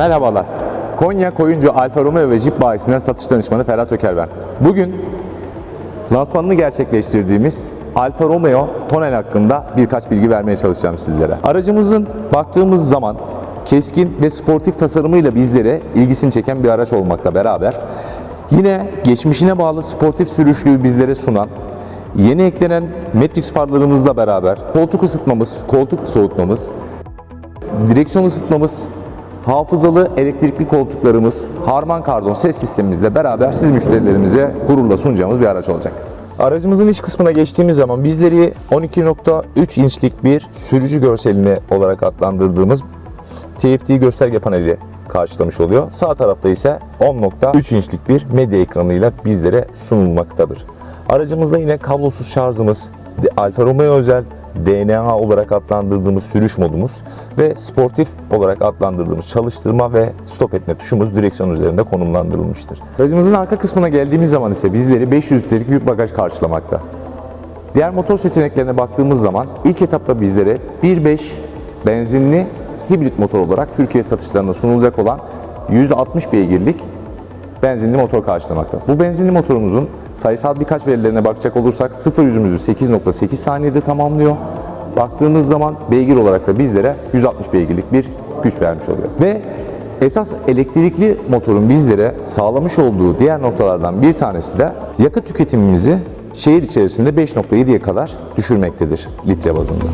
Merhabalar. Konya Koyuncu Alfa Romeo ve Jeep bayisinden satış danışmanı Ferhat Öker ben. Bugün lansmanını gerçekleştirdiğimiz Alfa Romeo Tonel hakkında birkaç bilgi vermeye çalışacağım sizlere. Aracımızın baktığımız zaman keskin ve sportif tasarımıyla bizlere ilgisini çeken bir araç olmakla beraber yine geçmişine bağlı sportif sürüşlüğü bizlere sunan yeni eklenen Matrix farlarımızla beraber koltuk ısıtmamız, koltuk soğutmamız, direksiyon ısıtmamız, hafızalı elektrikli koltuklarımız, Harman Kardon ses sistemimizle beraber siz müşterilerimize gururla sunacağımız bir araç olacak. Aracımızın iç kısmına geçtiğimiz zaman bizleri 12.3 inçlik bir sürücü görselini olarak adlandırdığımız TFT gösterge paneli karşılamış oluyor. Sağ tarafta ise 10.3 inçlik bir medya ekranıyla bizlere sunulmaktadır. Aracımızda yine kablosuz şarjımız, Alfa Romeo özel DNA olarak adlandırdığımız sürüş modumuz ve sportif olarak adlandırdığımız çalıştırma ve stop etme tuşumuz direksiyon üzerinde konumlandırılmıştır. Aracımızın arka kısmına geldiğimiz zaman ise bizleri 500 litrelik büyük bagaj karşılamakta. Diğer motor seçeneklerine baktığımız zaman ilk etapta bizlere 1.5 benzinli hibrit motor olarak Türkiye satışlarına sunulacak olan 160 beygirlik benzinli motor karşılamakta. Bu benzinli motorumuzun sayısal birkaç verilerine bakacak olursak 0 yüzümüzü 8.8 saniyede tamamlıyor. Baktığımız zaman beygir olarak da bizlere 160 beygirlik bir güç vermiş oluyor. Ve esas elektrikli motorun bizlere sağlamış olduğu diğer noktalardan bir tanesi de yakıt tüketimimizi şehir içerisinde 5.7'ye kadar düşürmektedir litre bazında.